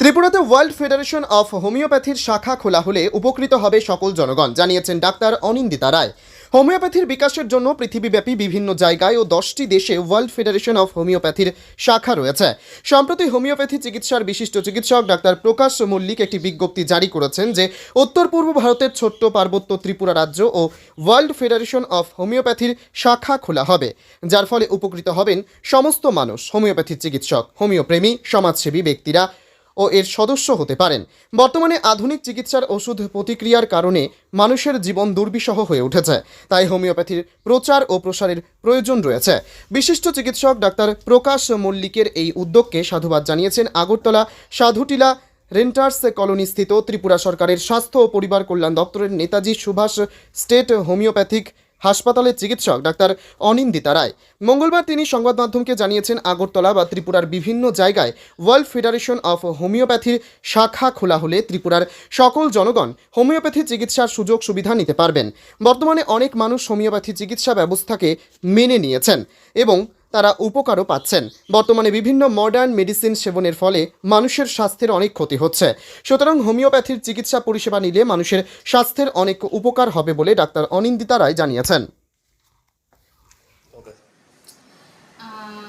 ত্রিপুরাতে world federation of হোমিওপ্যাথির শাখা খোলা হলে উপকৃত হবে সকল জনগণ, জানিয়েছেন ডাক্তার অনিন্দিতা রায়। হোমিওপ্যাথির বিকাশের জন্য পৃথিবীব্যাপী বিভিন্ন জায়গায় ও দশটি দেশে ওয়ার্ল্ড ফেডারেশন অফ হোমিওপ্যাথির শাখা রয়েছে। সম্প্রতি হোমিওপ্যাথি চিকিৎসার বিশিষ্ট চিকিৎসক ডাক্তার প্রকাশ মল্লিক একটি বিজ্ঞপ্তি জারি করেছেন যে, উত্তর পূর্ব ভারতের ছোট্ট পার্বত্য ত্রিপুরা রাজ্য ও ওয়ার্ল্ড ফেডারেশন অফ হোমিওপ্যাথির শাখা খোলা হবে, যার ফলে উপকৃত হবেন সমস্ত মানুষ হোমিওপ্যাথির চিকিৎসক, হোমিওপ্রেমী, সমাজসেবী ব্যক্তিরা। ও এর সদস্য হতে পারেন। বর্তমানে আধুনিক চিকিৎসার ওষুধ প্রতিক্রিয়ার কারণে মানুষের জীবন দুর্বিষহ হয়ে উঠেছে। তাই হোমিওপ্যাথির প্রচার ও প্রসারের প্রয়োজন রয়েছে। বিশিষ্ট চিকিৎসক ডাক্তার প্রকাশ মল্লিকের এই উদ্যোগকে সাধুবাদ জানিয়েছেন আগরতলা সাধুটিলা রেন্টার্স কলোনি স্থিত ত্রিপুরা সরকারের স্বাস্থ্য ও পরিবার কল্যাণ দপ্তরের নেতাজি সুভাষ স্টেট হোমিওপ্যাথিক হাসপাতালের চিকিৎসক ডাক্তার অনিন্দিতা রায়। মঙ্গলবার তিনি সংবাদ মাধ্যমকে জানিয়েছেন, আগরতলা বা ত্রিপুরার বিভিন্ন জায়গায় ওয়ার্ল্ড ফেডারেশন অফ হোমিওপ্যাথির শাখা খোলা হলে ত্রিপুরার সকল জনগণ হোমিওপ্যাথি চিকিৎসার সুযোগ সুবিধা নিতে পারবেন। বর্তমানে অনেক মানুষ হোমিওপ্যাথি চিকিৎসা ব্যবস্থাকে মেনে নিয়েছেন এবং তারা উপকারও পাচ্ছেন বর্তমানে বিভিন্ন মডার্ন মেডিসিন সেবনের ফলে মানুষের স্বাস্থ্যের অনেক ক্ষতি হচ্ছে সুতরাং হোমিওপ্যাথির চিকিৎসা পরিষেবা নিলে মানুষের স্বাস্থ্যের অনেক উপকার হবে বলে ডাক্তার অনিন্দিতা রায় জানিয়েছেন अ,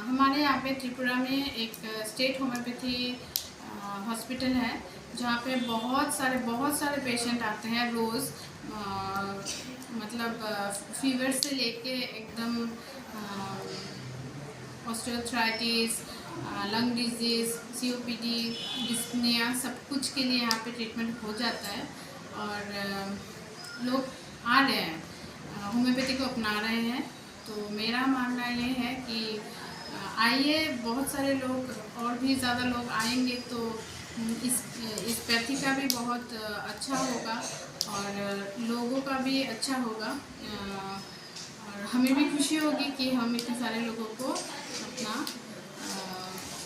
हमारे यहाँ पे त्रिपुरा में एक स्टेट होम्योपैथी हॉस्पिटल है जहाँ पे बहुत सारे बहुत सारे पेशेंट आते हैं रोज़ मतलब फीवर से लेके एकदम osteoarthritis lung disease COPD dyspnoea सब कुछ के लिए यहाँ पे ट्रीटमेंट हो जाता है। और लोग आ रहे हैं होम्योपैथी को अपना रहे हैं। तो मेरा मानना ये है कि आइए, बहुत सारे लोग, और भी ज़्यादा लोग आएँगे तो इस इस पैथी का भी बहुत अच्छा होगा और लोगों का भी अच्छा होगा। और हमें भी खुशी होगी कि हम इतने सारे लोगों को अपना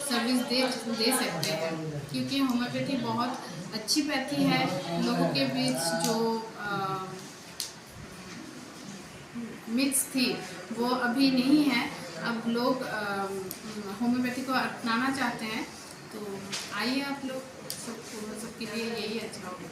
सर्विस दे दे सकते हैं। क्योंकि होम्योपैथी बहुत अच्छी पैथी है। लोगों के बीच जो मिथ्स थी, वो अभी नहीं है। अब लोग होम्योपैथी को अपनाना चाहते हैं। तो आइए आप लोग, सबको, सबके लिए यही अच्छा होगा।